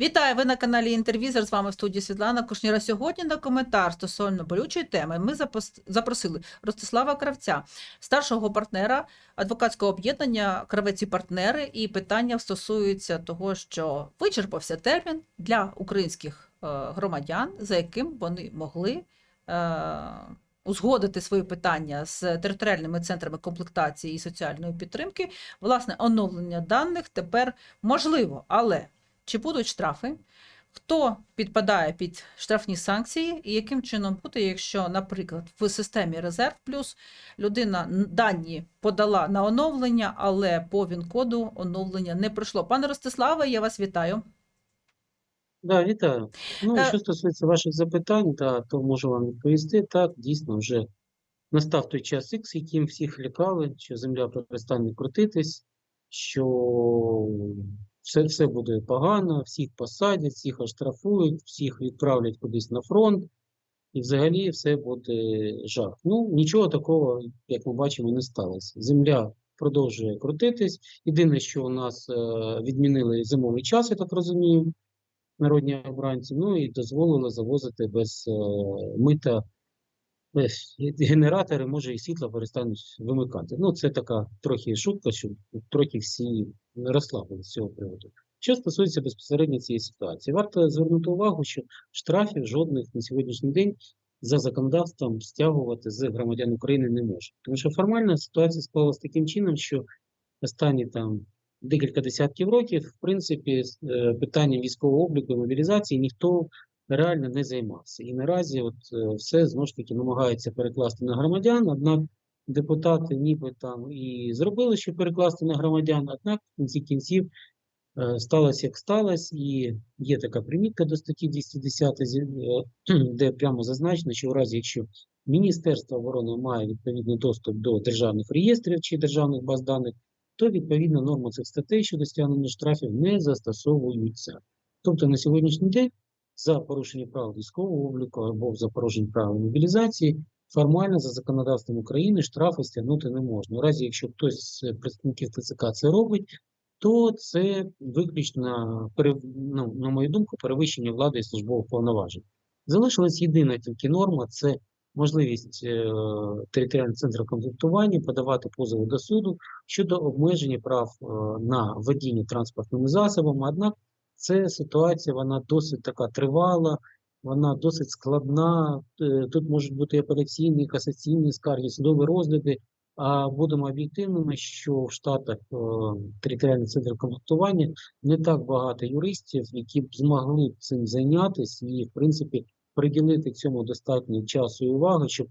Вітаю! Ви на каналі Інтервізор. З вами в студії Світлана Кушніра. Сьогодні на коментар стосовно болючої теми ми запросили Ростислава Кравця, старшого партнера адвокатського об'єднання Кравець і партнери. І питання стосується того, що вичерпався термін для українських е, громадян, за яким вони могли. е, Узгодити свої питання з територіальними центрами комплектації і соціальної підтримки, власне, оновлення даних тепер можливо, але чи будуть штрафи, хто підпадає під штрафні санкції, і яким чином буде, якщо, наприклад, в системі Резерв Плюс людина дані подала на оновлення, але по ВІН-коду оновлення не пройшло. Пане Ростиславе, я вас вітаю. Да, вітаю. Ну, Е, що стосується ваших запитань, да, то можу вам відповісти. Так, дійсно, вже настав той час Х, яким всіх лякали, що земля перестане крутитись, що все, все буде погано, всіх посадять, всіх оштрафують, всіх відправлять кудись на фронт, і взагалі все буде жах. Ну, нічого такого, як ми бачимо, не сталося. Земля продовжує крутитись. Єдине, що у нас е, відмінили зимовий час, я так розумію народні обранці, ну і дозволили завозити без е, мита генератори, може і світло перестануть вимикати. Ну, це така трохи шутка, щоб трохи всі розслабилися з цього приводу. Що стосується безпосередньо цієї ситуації, варто звернути увагу, що штрафів жодних на сьогоднішній день за законодавством стягувати з громадян України не може. Тому що формальна ситуація склалася таким чином, що останні там декілька десятків років, в принципі, е, питанням військового обліку і мобілізації ніхто реально не займався. І наразі от е, все знову ж таки намагаються перекласти на громадян. Однак депутати ніби там і зробили, що перекласти на громадян, однак в кінці кінців е, сталося як сталося, і є така примітка до статті 210, е, де прямо зазначено, що в разі, якщо Міністерство оборони має відповідний доступ до державних реєстрів чи державних баз даних, то відповідно норми цих статей щодо стягнення штрафів не застосовуються. Тобто на сьогоднішній день за порушення прав військового обліку або за порушення прав мобілізації формально за законодавством України штрафи стягнути не можна. У разі, якщо хтось з представників ТЦК це робить, то це виключно, ну, на мою думку, перевищення влади і службових повноважень. Залишилась єдина тільки норма це можливість е, територіального центру комплектування подавати позови до суду щодо обмеження прав е, на водіння транспортними засобами. Однак ця ситуація вона досить така тривала, вона досить складна. Е, Тут можуть бути апеляційні, касаційні скарги, судові розгляди. А будемо об'єктивними, що в Штатах е, територіальний центр комплектування не так багато юристів, які б змогли цим зайнятися і, в принципі, приділити цьому достатньо часу і уваги, щоб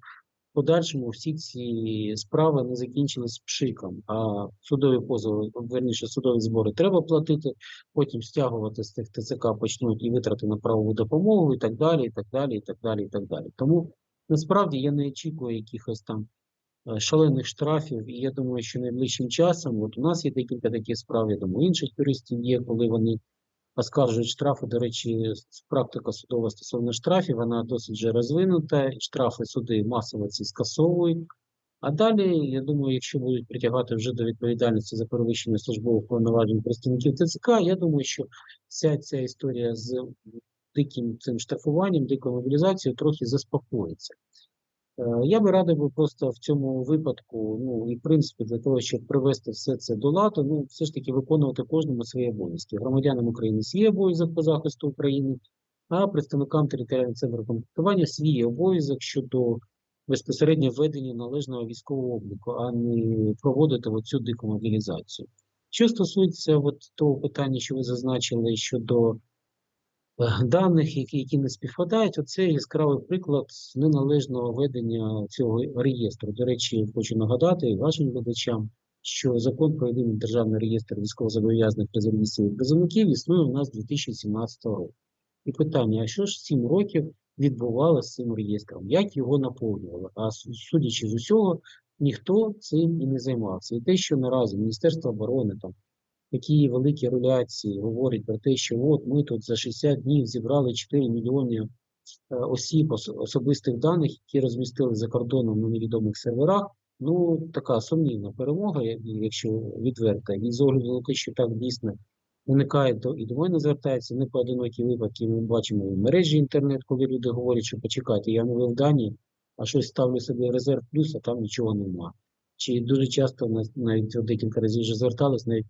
подальшому всі ці справи не закінчились пшиком. А судові позови, верніше, судові збори треба платити, потім стягувати з тих ТЦК почнуть і витрати на правову допомогу, і так далі, і так далі, і так далі, і так далі. Тому насправді я не очікую якихось там е, шалених штрафів, і я думаю, що найближчим часом, от у нас є декілька таких справ, я думаю, інших юристів є, коли вони оскаржують штрафи. До речі, практика судова стосовно штрафів, вона досить вже розвинута, штрафи суди масово ці скасовують. А далі, я думаю, якщо будуть притягати вже до відповідальності за перевищення службових повноважень представників ТЦК, я думаю, що вся ця історія з диким цим штрафуванням, дикою мобілізацією трохи заспокоїться. Е, Я би радив би просто в цьому випадку, ну і в принципі для того, щоб привести все це до ладу, ну все ж таки виконувати кожному свої обов'язки. Громадянам України свій обов'язок по захисту України, а представникам територіального центру комплектування свій обов'язок щодо безпосередньо введення належного військового обліку, а не проводити оцю дику мобілізацію. Що стосується от того питання, що ви зазначили щодо даних, які, які не співпадають, оце яскравий приклад неналежного ведення цього реєстру. До речі, хочу нагадати вашим глядачам, що закон про єдиний державний реєстр військовозобов'язаних резервістів і призовників існує у нас з 2017 року. І питання: а що ж 7 років відбувалося з цим реєстром? Як його наповнювали? А судячи з усього, ніхто цим і не займався. І те, що наразі Міністерство оборони там такі великі руляції говорять про те, що от ми тут за 60 днів зібрали 4 мільйони е, осіб особистих даних, які розмістили за кордоном на невідомих серверах. Ну, така сумнівна перемога, якщо відверта. І з огляду на те, що так дійсно виникає до і до мене звертається не поодинокі випадки. Ми бачимо в мережі інтернет, коли люди говорять, що почекайте, я новив дані, а щось ставлю собі резерв плюс, а там нічого нема. Чи дуже часто навіть декілька разів вже звертались, навіть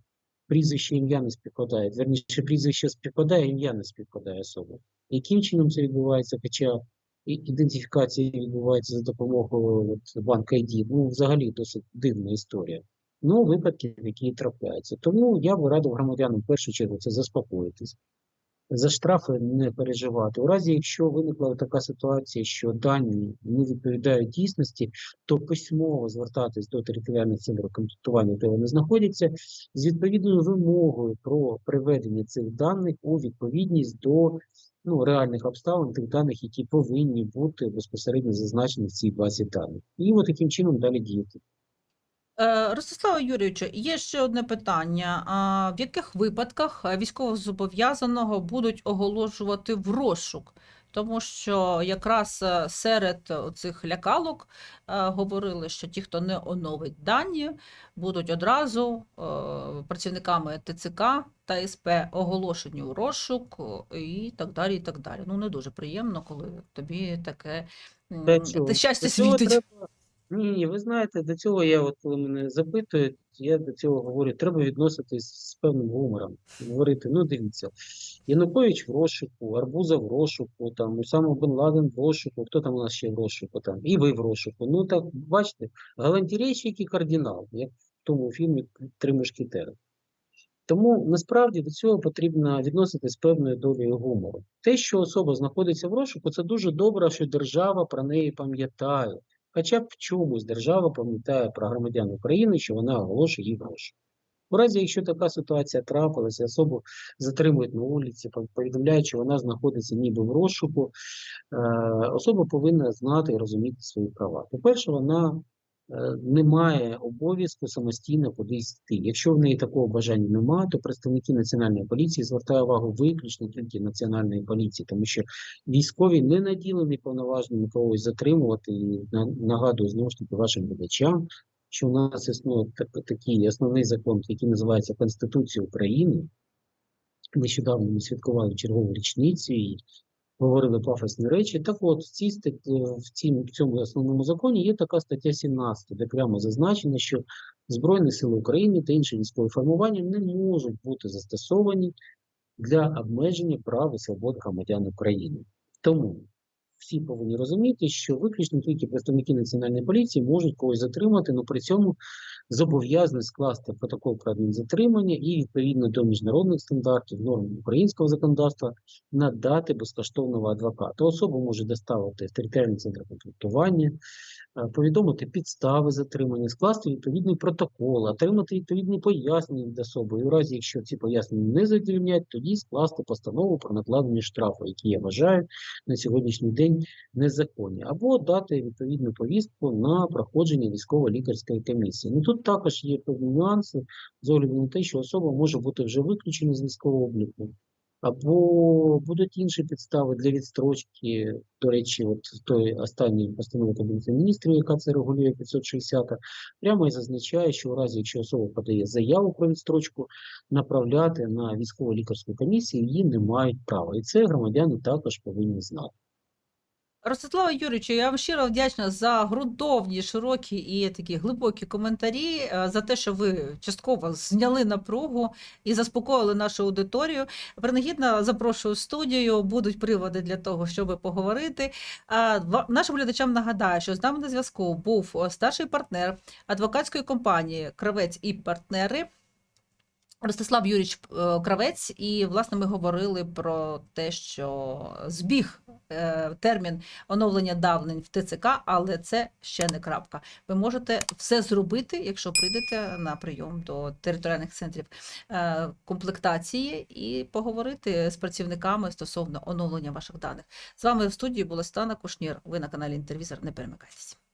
прізвище ім'я не співпадає. Верніше, прізвище співпадає, ім'я не співпадає особи. Яким чином це відбувається? Хоча ідентифікація відбувається за допомогою от, банк ID. Ну, взагалі досить дивна історія. Ну, випадки, які трапляються. Тому я би радив громадянам в першу чергу це заспокоїтись. За штрафи не переживати. У разі, якщо виникла така ситуація, що дані не відповідають дійсності, то письмово звертатись до територіальних центрів комплектування, де вони знаходяться, з відповідною вимогою про приведення цих даних у відповідність до ну, реальних обставин тих даних, які повинні бути безпосередньо зазначені в цій базі даних. І от таким чином далі діяти. Е, Ростиславе Юрійовичу, є ще одне питання. А в яких випадках е, військовозобов'язаного будуть оголошувати в розшук? Тому що якраз е, серед цих лякалок говорили, що ті, хто не оновить дані, будуть одразу працівниками ТЦК та СП оголошені у розшук і так далі. і так далі. Ну, не дуже приємно, коли тобі таке те щастя світить. треба- Ні, ні, ви знаєте, до цього я, от коли мене запитують, я до цього говорю, треба відноситись з певним гумором. Говорити, ну дивіться, Янукович в розшуку, Арбуза в розшуку, там, Усама Бен Ладен в розшуку, хто там у нас ще в розшуку, там, і ви в розшуку. Ну так, бачите, галантерейщик і кардинал, як в тому фільмі Три мушкетери. Тому насправді до цього потрібно відноситись з певною долею гумору. Те, що особа знаходиться в розшуку, це дуже добре, що держава про неї пам'ятає. Хоча б в чомусь держава пам'ятає про громадян України, що вона оголошує їй розшук. У разі, якщо така ситуація трапилася, особу затримують на вулиці, пов- повідомляють, що вона знаходиться ніби в розшуку, е, особа повинна знати і розуміти свої права. По-перше, вона е, не має обов'язку самостійно кудись йти. Якщо в неї такого бажання немає, то представники національної поліції звертаю увагу виключно тільки національної поліції, тому що військові не наділені повноваженнями когось затримувати. І нагадую знову ж таки вашим глядачам, що у нас існує так, такий основний закон, який називається Конституція України. Нещодавно ми святкували чергову річницю і говорили пафосні речі. Так от, в, цій, е, в, цій, в цьому основному законі є така стаття 17, де прямо зазначено, що Збройні Сили України та інші військові формування не можуть бути застосовані для обмеження прав і свобод громадян України. Тому всі повинні розуміти, що виключно тільки представники національної поліції можуть когось затримати, але при цьому зобов'язані скласти протокол про адмінзатримання і відповідно до міжнародних стандартів, норм українського законодавства надати безкоштовного адвоката. Особу може доставити в територіальний центр комплектування, е, повідомити підстави затримання, скласти відповідний протокол, отримати відповідні пояснення від особи. У разі, якщо ці пояснення не задовільняють, тоді скласти постанову про накладення штрафу, які я вважаю на сьогоднішній день незаконні, або дати відповідну повістку на проходження військово-лікарської комісії. Ну тут також є певні нюанси з огляду на те, що особа може бути вже виключена з військового обліку. Або будуть інші підстави для відстрочки. До речі, от той останній постанові Кабінету міністрів, яка це регулює 560, прямо і зазначає, що у разі, якщо особа подає заяву про відстрочку, направляти на військово-лікарську комісію її не мають права. І це громадяни також повинні знати. Ростислава Юрійовичу, я вам щиро вдячна за ґрунтовні, широкі і такі глибокі коментарі, е, за те, що ви частково зняли напругу і заспокоїли нашу аудиторію. Принагідно запрошую в студію, будуть приводи для того, щоб поговорити. Нашим глядачам нагадаю, що з нами на зв'язку був старший партнер адвокатської компанії Кравець і партнери. Ростислав Юрійович е, Кравець, і власне ми говорили про те, що збіг е, термін оновлення давлень в ТЦК, але це ще не крапка. Ви можете все зробити, якщо прийдете на прийом до територіальних центрів е, комплектації і поговорити з працівниками стосовно оновлення ваших даних. З вами в студії була Стана Кушнір. Ви на каналі Інтервізор. Не перемикайтеся.